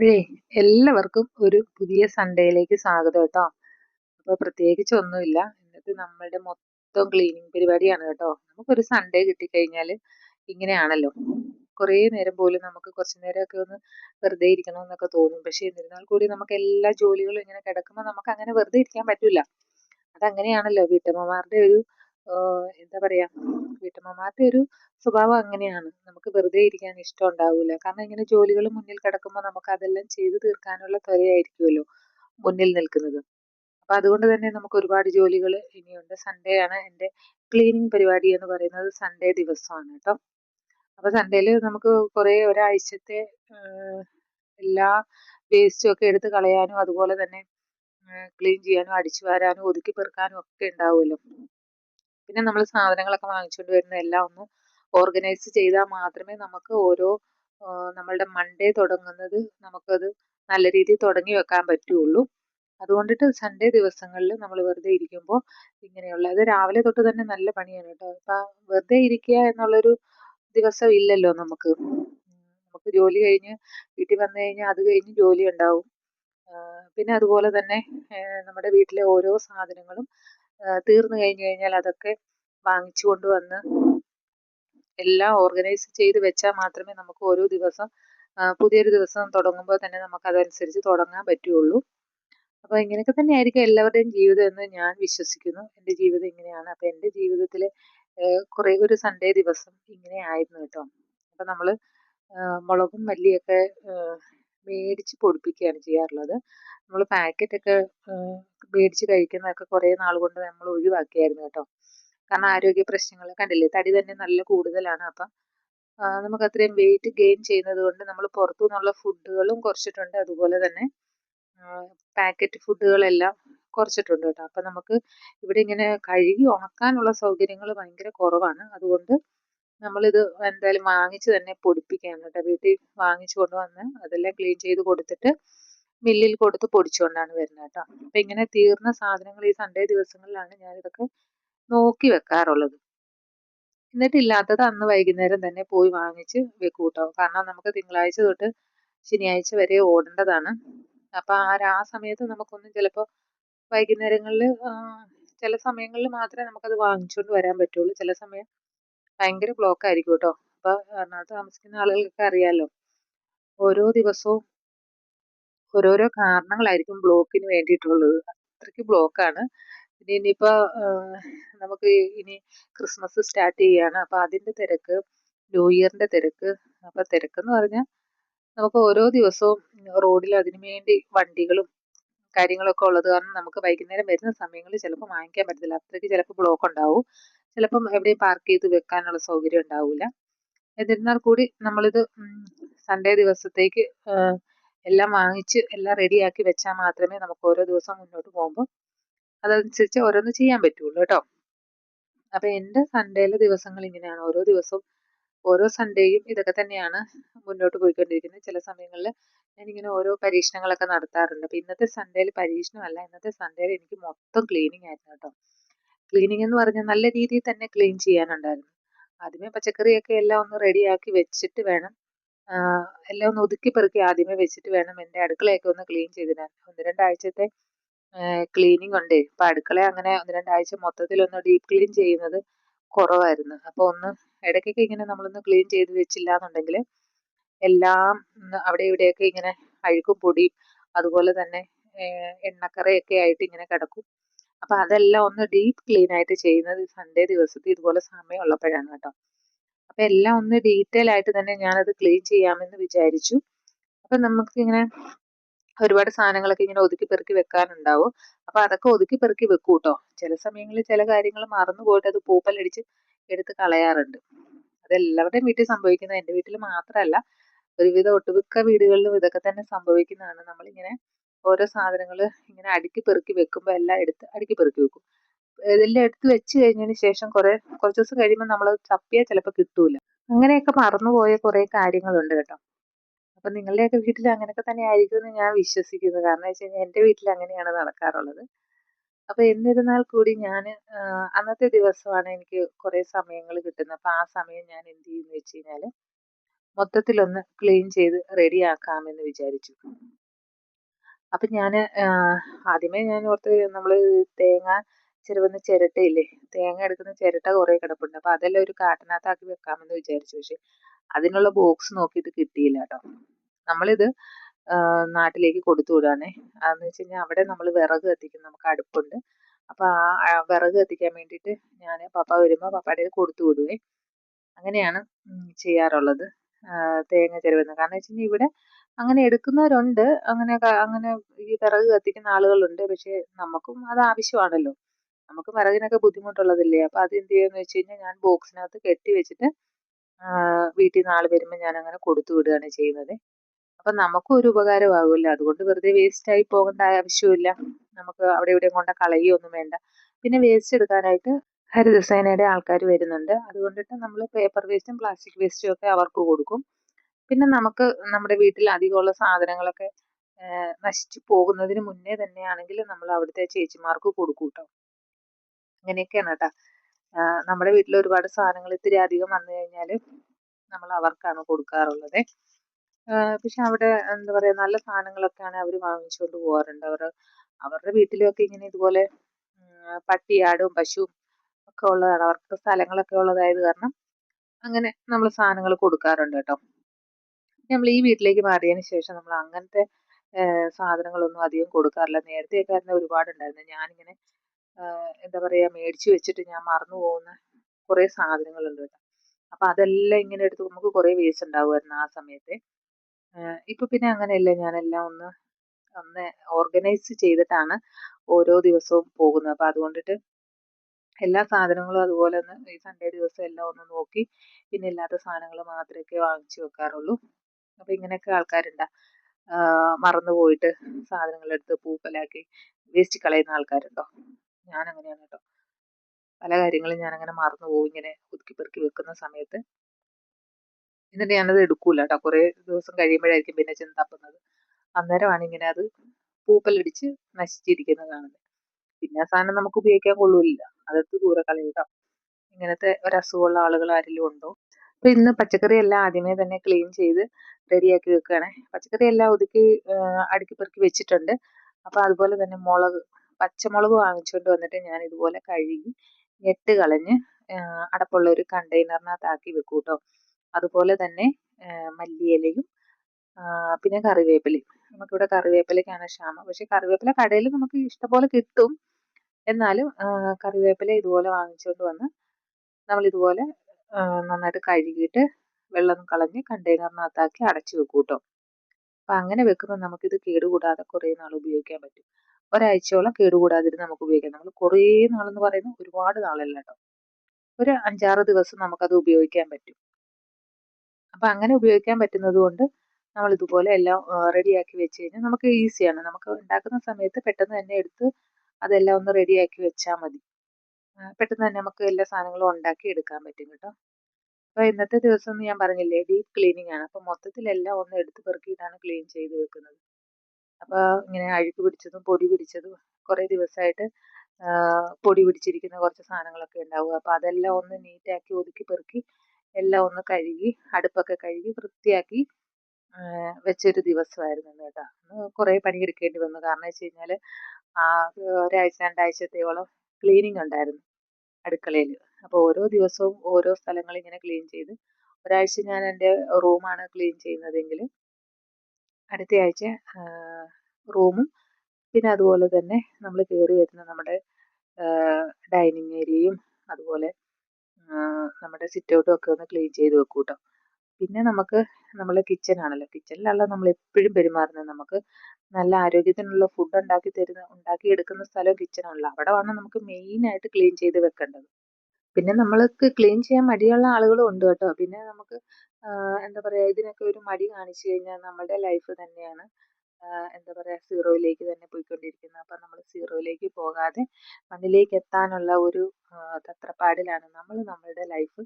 അപ്പോഴേ എല്ലാവർക്കും ഒരു പുതിയ സൺഡേയിലേക്ക് സ്വാഗതം കേട്ടോ. അപ്പോൾ പ്രത്യേകിച്ച് ഒന്നുമില്ല. ഇന്നത്തെ നമ്മളുടെ മൊത്തം ക്ലീനിങ് പരിപാടിയാണ് കേട്ടോ. നമുക്കൊരു സൺഡേ കിട്ടിക്കഴിഞ്ഞാൽ ഇങ്ങനെയാണല്ലോ. കുറേ നേരം പോലും നമുക്ക് കുറച്ച് നേരമൊക്കെ ഒന്ന് വെറുതെ ഇരിക്കണം എന്നൊക്കെ തോന്നും. പക്ഷേ എന്നിരുന്നാൽ കൂടി നമുക്ക് എല്ലാ ജോലികളും ഇങ്ങനെ കിടക്കുമ്പോൾ നമുക്ക് അങ്ങനെ വെറുതെ ഇരിക്കാൻ പറ്റില്ല അതങ്ങനെയാണല്ലോ വീട്ടമ്മമാരുടെ ഒരു എന്താ പറയാ വീട്ടമ്മമാരുടെ ഒരു സ്വഭാവം അങ്ങനെയാണ്. നമുക്ക് വെറുതെ ഇരിക്കാൻ ഇഷ്ടം ഉണ്ടാവില്ല കാരണം ഇങ്ങനെ ജോലികൾ മുന്നിൽ കിടക്കുമ്പോൾ നമുക്ക് അതെല്ലാം ചെയ്തു തീർക്കാനുള്ള ത്വരയായിരിക്കുമല്ലോ മുന്നിൽ നിൽക്കുന്നത്. അപ്പൊ അതുകൊണ്ട് തന്നെ നമുക്ക് ഒരുപാട് ജോലികൾ ഇനിയുണ്ട്. സൺഡേ ആണ് എന്റെ ക്ലീനിങ് പരിപാടി എന്ന് പറയുന്നത് സൺഡേ ദിവസമാണ് കേട്ടോ. അപ്പൊ സൺഡേയിൽ നമുക്ക് കുറേ ഒരാഴ്ചത്തെ എല്ലാ വേസ്റ്റും ഒക്കെ എടുത്ത് കളയാനും അതുപോലെ തന്നെ ക്ലീൻ ചെയ്യാനും അടിച്ചു വാരാനും ഒതുക്കി പെറുക്കാനും ഒക്കെ ഉണ്ടാവുമല്ലോ. പിന്നെ നമ്മൾ സാധനങ്ങളൊക്കെ വാങ്ങിച്ചുകൊണ്ട് വരുന്ന എല്ലാം ഒന്ന് ഓർഗനൈസ് ചെയ്താൽ മാത്രമേ നമുക്ക് ഓരോ നമ്മളുടെ മൺഡേ തുടങ്ങുന്നത് നമുക്കത് നല്ല രീതിയിൽ തുടങ്ങി വെക്കാൻ പറ്റുള്ളൂ. അതുകൊണ്ടിട്ട് സൺഡേ ദിവസങ്ങളിൽ നമ്മൾ വെറുതെ ഇരിക്കുമ്പോൾ ഇങ്ങനെയുള്ള അത് രാവിലെ തൊട്ട് തന്നെ നല്ല പണിയാണ് കേട്ടോ. അപ്പം വെറുതെ ഇരിക്കുക എന്നുള്ളൊരു ദിവസം ഇല്ലല്ലോ നമുക്ക്. നമുക്ക് ജോലി കഴിഞ്ഞ് വീട്ടിൽ വന്നു കഴിഞ്ഞാൽ അത് കഴിഞ്ഞ് ജോലി ഉണ്ടാവും. പിന്നെ അതുപോലെ തന്നെ നമ്മുടെ വീട്ടിലെ ഓരോ സാധനങ്ങളും തീർന്നു കഴിഞ്ഞു കഴിഞ്ഞാൽ അതൊക്കെ വാങ്ങിച്ചു കൊണ്ടുവന്ന് എല്ലാം ഓർഗനൈസ് ചെയ്ത് വെച്ചാൽ മാത്രമേ നമുക്ക് ഓരോ ദിവസം പുതിയൊരു ദിവസം തുടങ്ങുമ്പോൾ തന്നെ നമുക്ക് അതനുസരിച്ച് തുടങ്ങാൻ പറ്റുള്ളൂ അപ്പോൾ ഇങ്ങനെയൊക്കെ തന്നെ ആയിരിക്കും എല്ലാവരുടെയും ജീവിതം എന്ന് ഞാൻ വിശ്വസിക്കുന്നു. എന്റെ ജീവിതം ഇങ്ങനെയാണ്. അപ്പോൾ എന്റെ ജീവിതത്തിൽ കുറേ ഒരു സൺഡേ ദിവസം ഇങ്ങനെ ആയിരുന്നു കേട്ടോ. അപ്പോൾ നമ്മൾ മുളകും മല്ലിയൊക്കെ മേടിച്ച് പൊടിപ്പിക്കുകയാണ് ചെയ്യാറുള്ളത്. നമ്മൾ പാക്കറ്റൊക്കെ മേടിച്ച് കഴിക്കുന്നതൊക്കെ കുറേ നാൾ കൊണ്ട് നമ്മൾ ഒഴിവാക്കിയായിരുന്നു കേട്ടോ. കാരണം ആരോഗ്യ പ്രശ്നങ്ങൾ കണ്ടില്ലേ? തടി തന്നെ നല്ല കൂടുതലാണ്. അപ്പം നമുക്ക് അത്രയും വെയിറ്റ് ഗെയിൻ ചെയ്യുന്നത് കൊണ്ട് നമ്മൾ പുറത്തു നിന്നുള്ള ഫുഡുകളും കുറച്ചിട്ടുണ്ട്. അതുപോലെ തന്നെ പാക്കറ്റ് ഫുഡുകളെല്ലാം കുറച്ചിട്ടുണ്ട് കേട്ടോ. അപ്പം നമുക്ക് ഇവിടെ ഇങ്ങനെ കഴുകി ഉണക്കാനുള്ള സൗകര്യങ്ങൾ ഭയങ്കര കുറവാണ്. അതുകൊണ്ട് നമ്മളിത് എന്തായാലും വാങ്ങിച്ച് തന്നെ പൊടിപ്പിക്കുകയാണ് കേട്ടോ. വീട്ടിൽ വാങ്ങിച്ചു കൊണ്ടുവന്ന് അതെല്ലാം ക്ലീൻ ചെയ്ത് കൊടുത്തിട്ട് മില്ലിൽ കൊടുത്ത് പൊടിച്ചുകൊണ്ടാണ് വരുന്നത് കേട്ടോ. അപ്പം ഇങ്ങനെ തീർന്ന സാധനങ്ങൾ ഈ സൺഡേ ദിവസങ്ങളിലാണ് ഞാനിതൊക്കെ നോക്കി വെക്കാറുള്ളത്. എന്നിട്ടില്ലാത്തത് അന്ന് വൈകുന്നേരം തന്നെ പോയി വാങ്ങിച്ച് വെക്കും കേട്ടോ കാരണം നമുക്ക് തിങ്കളാഴ്ച തൊട്ട് ശനിയാഴ്ച വരെ ഓടേണ്ടതാണ്. അപ്പം ആ ആ സമയത്ത് നമുക്കൊന്നും ചിലപ്പോൾ വൈകുന്നേരങ്ങളിൽ ചില സമയങ്ങളിൽ മാത്രമേ നമുക്കത് വാങ്ങിച്ചുകൊണ്ട് വരാൻ പറ്റുള്ളൂ. ചില സമയം ഭയങ്കര ബ്ലോക്ക് ആയിരിക്കും കേട്ടോ അപ്പോൾ എറണാകുളത്ത് താമസിക്കുന്ന ആളുകൾക്ക് അറിയാമല്ലോ ഓരോ ദിവസവും ഓരോരോ കാരണങ്ങളായിരിക്കും ബ്ലോക്കിന് വേണ്ടിയിട്ടുള്ളത്. അത്രയ്ക്ക് ബ്ലോക്കാണ്. പിന്നെ ഇനിയിപ്പോൾ നമുക്ക് ഇനി ക്രിസ്മസ് സ്റ്റാർട്ട് ചെയ്യാണ്. അപ്പോൾ അതിന്റെ തിരക്ക് ന്യൂ ഇയറിന്റെ തിരക്ക് അപ്പോൾ തിരക്കെന്ന് പറഞ്ഞാൽ നമുക്ക് ഓരോ ദിവസവും റോഡിൽ അതിന് വേണ്ടി വണ്ടികളും കാര്യങ്ങളൊക്കെ ഉള്ളത് കാരണം നമുക്ക് വൈകുന്നേരം വരുന്ന സമയങ്ങളിൽ ചിലപ്പോൾ വാങ്ങിക്കാൻ പറ്റത്തില്ല. അത്രയ്ക്ക് ചിലപ്പോൾ ബ്ലോക്ക് ഉണ്ടാവും. ചിലപ്പം എവിടെയും പാർക്ക് ചെയ്ത് വെക്കാനുള്ള സൗകര്യം ഉണ്ടാവില്ല എന്നിരുന്നാൽ കൂടി നമ്മളിത് സൺഡേ ദിവസത്തേക്ക് എല്ലാം വാങ്ങിച്ച് എല്ലാം റെഡിയാക്കി വെച്ചാൽ മാത്രമേ നമുക്ക് ഓരോ ദിവസം മുന്നോട്ട് പോകുമ്പോൾ അതനുസരിച്ച് ഓരോന്ന് ചെയ്യാൻ പറ്റുള്ളൂ കേട്ടോ. അപ്പൊ എന്റെ സൺഡേയിലെ ദിവസങ്ങൾ ഇങ്ങനെയാണ്. ഓരോ ദിവസവും ഓരോ സൺഡേയും ഇതൊക്കെ തന്നെയാണ് മുന്നോട്ട് പോയിക്കൊണ്ടിരിക്കുന്നത്. ചില സമയങ്ങളിൽ ഞാൻ ഇങ്ങനെ ഓരോ പരീക്ഷണങ്ങളൊക്കെ നടത്താറുണ്ട്. അപ്പൊ ഇന്നത്തെ സൺഡേയിൽ പരീക്ഷണമല്ല ഇന്നത്തെ സൺഡേയിൽ എനിക്ക് മൊത്തം ക്ലീനിങ് ആയിരുന്നു കേട്ടോ. ക്ലീനിങ് എന്ന് പറഞ്ഞാൽ നല്ല രീതിയിൽ തന്നെ ക്ലീൻ ചെയ്യാനുണ്ടായിരുന്നു. ആദ്യമേ പച്ചക്കറിയൊക്കെ എല്ലാം ഒന്ന് റെഡിയാക്കി വെച്ചിട്ട് വേണം എല്ലാം ഒന്ന് ഒതുക്കി പെറുക്കി ആദ്യമേ വെച്ചിട്ട് വേണം എന്റെ അടുക്കളയൊക്കെ ഒന്ന് ക്ലീൻ ചെയ്തിടാൻ. ഒന്ന് രണ്ടാഴ്ചത്തെ ക്ലീനിങ് ഉണ്ട്. ഇപ്പം അടുക്കള അങ്ങനെ ഒന്ന് രണ്ടാഴ്ച മൊത്തത്തിലൊന്ന് ഡീപ്പ് ക്ലീൻ ചെയ്യുന്നത് കുറവായിരുന്നു. അപ്പോൾ ഒന്ന് ഇടയ്ക്കൊക്കെ ഇങ്ങനെ നമ്മളൊന്ന് ക്ലീൻ ചെയ്ത് വെച്ചില്ല എന്നുണ്ടെങ്കിൽ എല്ലാം അവിടെ ഇവിടെയൊക്കെ ഇങ്ങനെ അഴുക്കും പൊടിയും അതുപോലെ തന്നെ എണ്ണക്കറയൊക്കെ ആയിട്ട് ഇങ്ങനെ കിടക്കും. അപ്പം അതെല്ലാം ഒന്ന് ഡീപ്പ് ക്ലീൻ ആയിട്ട് ചെയ്യുന്നത് സൺഡേ ദിവസത്തിൽ ഇതുപോലെ സമയം ഉള്ളപ്പോഴാണ് കേട്ടോ. അപ്പം എല്ലാം ഒന്ന് ഡീറ്റെയിൽ ആയിട്ട് തന്നെ ഞാനത് ക്ലീൻ ചെയ്യാമെന്ന് വിചാരിച്ചു. അപ്പം നമുക്കിങ്ങനെ ഒരുപാട് സാധനങ്ങളൊക്കെ ഇങ്ങനെ ഒതുക്കി പെറുക്കി വെക്കാനുണ്ടാവും അപ്പൊ അതൊക്കെ ഒതുക്കി പെറുക്കി വെക്കും കേട്ടോ ചില സമയങ്ങളിൽ ചില കാര്യങ്ങൾ മറന്നു പോയിട്ട് അത് പൂപ്പലടിച്ച് എടുത്ത് കളയാറുണ്ട്. അതെല്ലാവരുടെയും വീട്ടിൽ സംഭവിക്കുന്നത്. എന്റെ വീട്ടിൽ മാത്രമല്ല ഒരുവിധ ഒട്ടുമിക്ക വീടുകളിലും ഇതൊക്കെ തന്നെ സംഭവിക്കുന്നതാണ്. നമ്മളിങ്ങനെ ഓരോ സാധനങ്ങൾ ഇങ്ങനെ അടുക്കി പെറുക്കി വെക്കുമ്പോൾ എല്ലാം എടുത്ത് അടുക്കി പെറുക്കി വെക്കും. ഇതെല്ലാം എടുത്ത് വെച്ച് കഴിഞ്ഞതിന് ശേഷം കുറെ കുറച്ച് ദിവസം കഴിയുമ്പോൾ നമ്മൾ തപ്പിയാൽ ചിലപ്പോൾ കിട്ടൂല. അങ്ങനെയൊക്കെ മറന്നുപോയ കുറെ കാര്യങ്ങളുണ്ട് കേട്ടോ. അപ്പം നിങ്ങളുടെയൊക്കെ വീട്ടിൽ അങ്ങനെയൊക്കെ തന്നെ ആയിരിക്കും എന്ന് ഞാൻ വിശ്വസിക്കുന്നു. കാരണം വെച്ച് കഴിഞ്ഞാൽ എന്റെ വീട്ടിൽ അങ്ങനെയാണ് നടക്കാറുള്ളത്. അപ്പോൾ എന്നിരുന്നാൽ കൂടി ഞാൻ അന്നത്തെ ദിവസമാണ് എനിക്ക് കുറേ സമയങ്ങൾ കിട്ടുന്നത്. അപ്പോൾ ആ സമയം ഞാൻ എന്ത് ചെയ്യുമെന്ന് വെച്ച് കഴിഞ്ഞാൽ മൊത്തത്തിലൊന്ന് ക്ലീൻ ചെയ്ത് റെഡി റെഡിയാക്കാമെന്ന് വിചാരിച്ചു. അപ്പം ഞാൻ ആദ്യമേ ഞാൻ ഓർത്ത് നമ്മൾ തേങ്ങ ചിരവുന്ന ചിരട്ടയില്ലേ? തേങ്ങ എടുക്കുന്ന ചിരട്ട കുറേ കിടപ്പുണ്ട്. അപ്പൊ അതെല്ലാം ഒരു കാട്ടിനകത്താക്കി വെക്കാമെന്ന് വിചാരിച്ചു. പക്ഷെ അതിനുള്ള ബോക്സ് നോക്കിയിട്ട് കിട്ടിയില്ല കേട്ടോ. നമ്മളിത് നാട്ടിലേക്ക് കൊടുത്തു വിടുകയാണേ അതെന്ന് വെച്ച് കഴിഞ്ഞാൽ അവിടെ നമ്മൾ വിറക് കത്തിക്കും നമുക്ക് അടുപ്പുണ്ട്. അപ്പോൾ ആ വിറക് കത്തിക്കാൻ വേണ്ടിയിട്ട് ഞാൻ പപ്പ വരുമ്പോൾ പപ്പയുടെ കൊടുത്തു വിടുവേ. അങ്ങനെയാണ് ചെയ്യാറുള്ളത്. തേങ്ങ ചെരുവുന്നത് കാരണം വെച്ച് കഴിഞ്ഞാൽ ഇവിടെ അങ്ങനെ എടുക്കുന്നവരുണ്ട്. അങ്ങനെ അങ്ങനെ ഈ വിറക് കത്തിക്കുന്ന ആളുകളുണ്ട്. പക്ഷെ നമുക്കും അത് ആവശ്യമാണല്ലോ. നമുക്ക് വിറകിനൊക്കെ ബുദ്ധിമുട്ടുള്ളതല്ലേ? അപ്പോൾ അത് എന്ത് ചെയ്യുമെന്ന് വെച്ച് കഴിഞ്ഞാൽ ഞാൻ ബോക്സിനകത്ത് കെട്ടി വെച്ചിട്ട് വീട്ടിൽ നിന്ന് വരുമ്പോൾ ഞാൻ അങ്ങനെ കൊടുത്തു വിടുകയാണ് ചെയ്യുന്നത്. അപ്പം നമുക്കും ഒരു ഉപകാരമാകുമല്ലോ അതുകൊണ്ട് വെറുതെ വേസ്റ്റ് ആയി പോകേണ്ട ആവശ്യമില്ല നമുക്ക് അവിടെ ഇവിടെയും കൊണ്ട കളയുകയൊന്നും വേണ്ട. പിന്നെ വേസ്റ്റ് എടുക്കാനായിട്ട് ഹരിതസേനയുടെ ആൾക്കാർ വരുന്നുണ്ട്. അതുകൊണ്ടിട്ട് നമ്മൾ പേപ്പർ വേസ്റ്റും പ്ലാസ്റ്റിക് വേസ്റ്റും ഒക്കെ അവർക്ക് കൊടുക്കും. പിന്നെ നമുക്ക് നമ്മുടെ വീട്ടിൽ അധികമുള്ള സാധനങ്ങളൊക്കെ നശിച്ചു പോകുന്നതിന് മുന്നേ തന്നെയാണെങ്കിൽ നമ്മൾ അവിടുത്തെ ചേച്ചിമാർക്ക് കൊടുക്കൂട്ടോ. കേട്ടോ അങ്ങനെയൊക്കെയാണ് കേട്ടോ നമ്മുടെ വീട്ടിൽ ഒരുപാട് സാധനങ്ങൾ ഇത്തിരി അധികം വന്നു കഴിഞ്ഞാൽ നമ്മൾ അവർക്കാണ് കൊടുക്കാറുള്ളത്. പക്ഷെ അവിടെ എന്താ പറയുക നല്ല സാധനങ്ങളൊക്കെയാണ് അവർ വാങ്ങിച്ചുകൊണ്ട് പോകാറുണ്ട് അവർ അവരുടെ വീട്ടിലൊക്കെ ഇങ്ങനെ ഇതുപോലെ പട്ടിയാടും പശുവും ഒക്കെ ഉള്ളതാണ്. അവർക്ക് സ്ഥലങ്ങളൊക്കെ ഉള്ളതായത് കാരണം അങ്ങനെ നമ്മൾ സാധനങ്ങൾ കൊടുക്കാറുണ്ട് കേട്ടോ. നമ്മൾ ഈ വീട്ടിലേക്ക് മാറിയതിന് ശേഷം നമ്മൾ അങ്ങനത്തെ സാധനങ്ങളൊന്നും അധികം കൊടുക്കാറില്ല. നേരത്തെയൊക്കെ അതിന് ഒരുപാടുണ്ടായിരുന്നു. ഞാനിങ്ങനെ എന്താ പറയുക മേടിച്ച് വെച്ചിട്ട് ഞാൻ മറന്നു പോകുന്ന കുറേ സാധനങ്ങളുണ്ട് കേട്ടോ. അപ്പം അതെല്ലാം ഇങ്ങനെ എടുത്ത് നമുക്ക് കുറേ വേസ്റ്റ് ഉണ്ടാകുമായിരുന്നു ആ സമയത്ത്. ഇപ്പം പിന്നെ അങ്ങനെയല്ല. ഞാനെല്ലാം ഒന്ന് ഒന്ന് ഓർഗനൈസ് ചെയ്തിട്ടാണ് ഓരോ ദിവസവും പോകുന്നത്. അപ്പം അതുകൊണ്ടിട്ട് എല്ലാ സാധനങ്ങളും അതുപോലെ ഒന്ന് ഈ സൺഡേ ദിവസം എല്ലാം ഒന്ന് നോക്കി പിന്നെ ഇല്ലാത്ത സാധനങ്ങൾ മാത്രമേ വാങ്ങിച്ചു വെക്കാറുള്ളൂ. അപ്പം ഇങ്ങനെയൊക്കെ ആൾക്കാരുണ്ടാ മറന്നു പോയിട്ട് സാധനങ്ങളെടുത്ത് പൂപ്പലാക്കി വേസ്റ്റ് കളയുന്ന ആൾക്കാരുണ്ടോ? ഞാൻ അങ്ങനെയാണ് കേട്ടോ പല കാര്യങ്ങളും ഞാൻ അങ്ങനെ മറന്നു പോകും ഇങ്ങനെ ഒതുക്കി പെറുക്കി വെക്കുന്ന സമയത്ത്. എന്നിട്ട് ഞാനത് എടുക്കൂല കേട്ടോ കുറേ ദിവസം കഴിയുമ്പോഴായിരിക്കും പിന്നെ ചെന്ന് തപ്പുന്നത്. അന്നേരമാണ് ഇങ്ങനെ അത് പൂപ്പലടിച്ച് നശിച്ചിരിക്കുന്നത് കാണുന്നത് പിന്നെ ആ സാധനം നമുക്ക് ഉപയോഗിക്കാൻ കൊള്ളൂല്ല അതെടുത്ത് ദൂരെ കളയുക ഇങ്ങനത്തെ ഒരസുഖമുള്ള ആളുകൾ ആരെങ്കിലും ഉണ്ടോ? അപ്പൊ ഇന്ന് പച്ചക്കറി എല്ലാം ആദ്യമേ തന്നെ ക്ലീൻ ചെയ്ത് റെഡിയാക്കി വെക്കുകയാണ് പച്ചക്കറി എല്ലാം ഒതുക്കി അടുക്കി പെറുക്കി വെച്ചിട്ടുണ്ട്. അപ്പൊ അതുപോലെ തന്നെ മുളക് പച്ചമുളക് വാങ്ങിച്ചുകൊണ്ട് വന്നിട്ട് ഞാൻ ഇതുപോലെ കഴുകി ഞെട്ട് കളഞ്ഞ് അടപ്പുള്ള ഒരു കണ്ടെയ്നറിനകത്താക്കി വെക്കും കേട്ടോ അതുപോലെ തന്നെ മല്ലിയിലയും പിന്നെ കറിവേപ്പിലയും. നമുക്കിവിടെ കറിവേപ്പിലയ്ക്കാണ് ക്ഷാമം. പക്ഷെ കറിവേപ്പില കടയിൽ നമുക്ക് ഇഷ്ടംപോലെ കിട്ടും. എന്നാലും കറിവേപ്പില ഇതുപോലെ വാങ്ങിച്ചുകൊണ്ട് വന്ന് നമ്മൾ ഇതുപോലെ നന്നായിട്ട് കഴുകിയിട്ട് വെള്ളം കളഞ്ഞ് കണ്ടെയ്നറിനകത്താക്കി അടച്ചു വെക്കും കേട്ടോ അപ്പം അങ്ങനെ വെക്കുമ്പോൾ നമുക്കിത് കേടുകൂടാതെ കുറേ നാൾ ഉപയോഗിക്കാൻ പറ്റും. ഒരാഴ്ചയോളം കേടുകൂടാതിരുന്ന് നമുക്ക് ഉപയോഗിക്കാം. നമ്മൾ കുറേ നാളെന്ന് പറയുന്നത് ഒരുപാട് നാളല്ല കേട്ടോ. ഒരു അഞ്ചാറ് ദിവസം നമുക്കത് ഉപയോഗിക്കാൻ പറ്റും. അപ്പം അങ്ങനെ ഉപയോഗിക്കാൻ പറ്റുന്നത് കൊണ്ട് നമ്മൾ ഇതുപോലെ എല്ലാം റെഡിയാക്കി വെച്ച് കഴിഞ്ഞാൽ നമുക്ക് ഈസിയാണ്. നമുക്ക് ഉണ്ടാക്കുന്ന സമയത്ത് പെട്ടെന്ന് തന്നെ എടുത്ത് അതെല്ലാം ഒന്ന് റെഡിയാക്കി വെച്ചാൽ മതി. പെട്ടെന്ന് തന്നെ നമുക്ക് എല്ലാ സാധനങ്ങളും ഉണ്ടാക്കി എടുക്കാൻ പറ്റും കേട്ടോ. അപ്പോൾ ഇന്നത്തെ ദിവസം ഞാൻ പറഞ്ഞില്ലേ ഡീപ്പ് ക്ലീനിങ് ആണ് അപ്പോൾ മൊത്തത്തിലെല്ലാം ഒന്ന് എടുത്ത് പെറുക്കിയിട്ടാണ് ക്ലീൻ ചെയ്ത് വെക്കുന്നത്. അപ്പോൾ ഇങ്ങനെ അഴുക്ക് പിടിച്ചതും പൊടി പിടിച്ചതും കുറേ ദിവസമായിട്ട് പൊടി പിടിച്ചിരിക്കുന്ന കുറച്ച് സാധനങ്ങളൊക്കെ ഉണ്ടാവും അപ്പോൾ അതെല്ലാം ഒന്ന് നീറ്റാക്കി ഒതുക്കി പെറുക്കി എല്ലാം ഒന്ന് കഴുകി അടുപ്പൊക്കെ കഴുകി വൃത്തിയാക്കി വെച്ചൊരു ദിവസമായിരുന്നു കേട്ടോ. കുറേ പണിയെടുക്കേണ്ടി വന്നു. കാരണം വെച്ച് കഴിഞ്ഞാൽ ആ ഒരാഴ്ച രണ്ടാഴ്ചത്തെയോളം ക്ലീനിങ് ഉണ്ടായിരുന്നു അടുക്കളയിൽ അപ്പോൾ ഓരോ ദിവസവും ഓരോ സ്ഥലങ്ങൾ ഇങ്ങനെ ക്ലീൻ ചെയ്ത് ഒരാഴ്ച ഞാൻ എന്റെ റൂമാണ് ക്ലീൻ ചെയ്യുന്നതെങ്കിൽ അടുത്ത ആഴ്ച റൂമും. പിന്നെ അതുപോലെ തന്നെ നമ്മൾ കയറി വരുന്ന നമ്മുടെ ഡൈനിങ് ഏരിയയും അതുപോലെ നമ്മുടെ സിറ്റ് ഔട്ടും ഒക്കെ ഒന്ന് ക്ലീൻ ചെയ്ത് വെക്കും കേട്ടോ പിന്നെ നമുക്ക് നമ്മളെ കിച്ചൺ ആണല്ലോ. കിച്ചണിലല്ല നമ്മൾ എപ്പോഴും പെരുമാറുന്നത് നമുക്ക് നല്ല ആരോഗ്യത്തിനുള്ള ഫുഡ് ഉണ്ടാക്കി തരുന്ന ഉണ്ടാക്കി എടുക്കുന്ന സ്ഥലം കിച്ചണാണല്ലോ അവിടെ വേണം നമുക്ക് മെയിനായിട്ട് ക്ലീൻ ചെയ്ത് വെക്കേണ്ടത്. പിന്നെ നമ്മൾക്ക് ക്ലീൻ ചെയ്യാൻ മടിയുള്ള ആളുകളും ഉണ്ട് കേട്ടോ. പിന്നെ നമുക്ക് എന്താ പറയുക ഇതിനൊക്കെ ഒരു മടി കാണിച്ചു കഴിഞ്ഞാൽ നമ്മുടെ ലൈഫ് തന്നെയാണ് എന്താ പറയുക സീറോയിലേക്ക് തന്നെ പോയിക്കൊണ്ടിരിക്കുന്നത്. അപ്പം നമ്മൾ സീറോയിലേക്ക് പോകാതെ മണ്ണിലേക്ക് എത്താനുള്ള ഒരു തത്രപ്പാടിലാണ് നമ്മൾ നമ്മളുടെ ലൈഫ്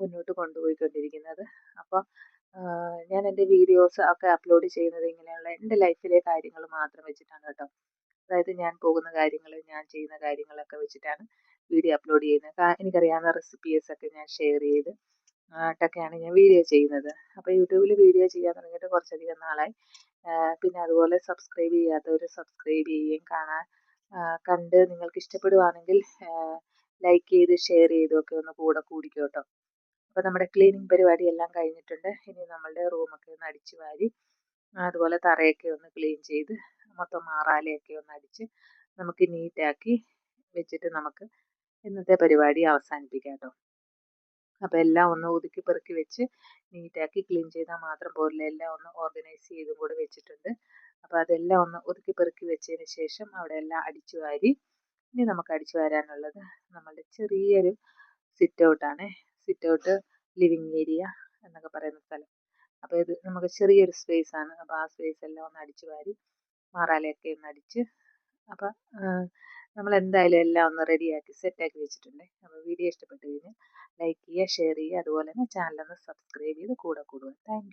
മുന്നോട്ട് കൊണ്ടുപോയിക്കൊണ്ടിരിക്കുന്നത്. അപ്പോൾ ഞാൻ എന്റെ വീഡിയോസ് ഒക്കെ അപ്ലോഡ് ചെയ്യുന്നത് ഇങ്ങനെയുള്ള എന്റെ ലൈഫിലെ കാര്യങ്ങൾ മാത്രം വെച്ചിട്ടാണ് കേട്ടോ. അതായത് ഞാൻ പോകുന്ന കാര്യങ്ങൾ ഞാൻ ചെയ്യുന്ന കാര്യങ്ങളൊക്കെ വെച്ചിട്ടാണ് വീഡിയോ അപ്ലോഡ് ചെയ്യുന്നത്. എനിക്കറിയാവുന്ന റെസിപ്പീസ് ഒക്കെ ഞാൻ ഷെയർ ചെയ്ത് ആയിട്ടൊക്കെയാണ് ഞാൻ വീഡിയോ ചെയ്യുന്നത്. അപ്പോൾ യൂട്യൂബിൽ വീഡിയോ ചെയ്യാൻ തുടങ്ങിയിട്ട് കുറച്ചധികം നാളായി. പിന്നെ അതുപോലെ സബ്സ്ക്രൈബ് ചെയ്യാത്തവർ സബ്സ്ക്രൈബ് ചെയ്യുകയും കാണാൻ കണ്ട് നിങ്ങൾക്ക് ഇഷ്ടപ്പെടുവാണെങ്കിൽ ലൈക്ക് ചെയ്ത് ഷെയർ ചെയ്തൊക്കെ ഒന്ന് കൂടെ കൂടിക്കോട്ടോ അപ്പോൾ നമ്മുടെ ക്ലീനിങ് പരിപാടി എല്ലാം കഴിഞ്ഞിട്ടുണ്ട്. ഇനി നമ്മളുടെ റൂമൊക്കെ ഒന്ന് അടിച്ചു വാരി അതുപോലെ തറയൊക്കെ ഒന്ന് ക്ലീൻ ചെയ്ത് മൊത്തം മാറാലയൊക്കെ ഒന്ന് അടിച്ച് നമുക്ക് നീറ്റാക്കി വെച്ചിട്ട് നമുക്ക് ഇന്നത്തെ പരിപാടി അവസാനിപ്പിക്കാം കേട്ടോ. അപ്പോൾ എല്ലാം ഒന്ന് ഒതുക്കി പെറുക്കി വെച്ച് നീറ്റാക്കി ക്ലീൻ ചെയ്താൽ മാത്രം പോരില്ല. എല്ലാം ഒന്ന് ഓർഗനൈസ് ചെയ്തും കൂടെ വെച്ചിട്ടുണ്ട്. അപ്പോൾ അതെല്ലാം ഒന്ന് ഒതുക്കി പെറുക്കി വെച്ചതിന് ശേഷം അവിടെ എല്ലാം അടിച്ചു വാരി. ഇനി നമുക്ക് അടിച്ചു വാരാനുള്ളത് നമ്മളുടെ ചെറിയൊരു സിറ്റ് ഔട്ടാണ് സിറ്റ് ഔട്ട് ലിവിങ് ഏരിയ എന്നൊക്കെ പറയുന്ന സ്ഥലം. അപ്പോൾ ഇത് നമുക്ക് ചെറിയൊരു സ്പേസ് ആണ്. അപ്പോൾ ആ സ്പേസ് എല്ലാം ഒന്ന് അടിച്ചു വാരി മാറാലയൊക്കെ ഒന്ന് അടിച്ച്. അപ്പം നമ്മൾ എന്തായാലും എല്ലാം ഒന്ന് റെഡിയാക്കി സെറ്റാക്കി വെച്ചിട്ടുണ്ട്. അപ്പോൾ വീഡിയോ ഇഷ്ടപ്പെട്ട് കഴിഞ്ഞാൽ ലൈക്ക് ചെയ്യുക ഷെയർ ചെയ്യുക. അതുപോലെ തന്നെ ചാനലൊന്ന് സബ്സ്ക്രൈബ് ചെയ്ത് കൂടെ കൂടുക. താങ്ക്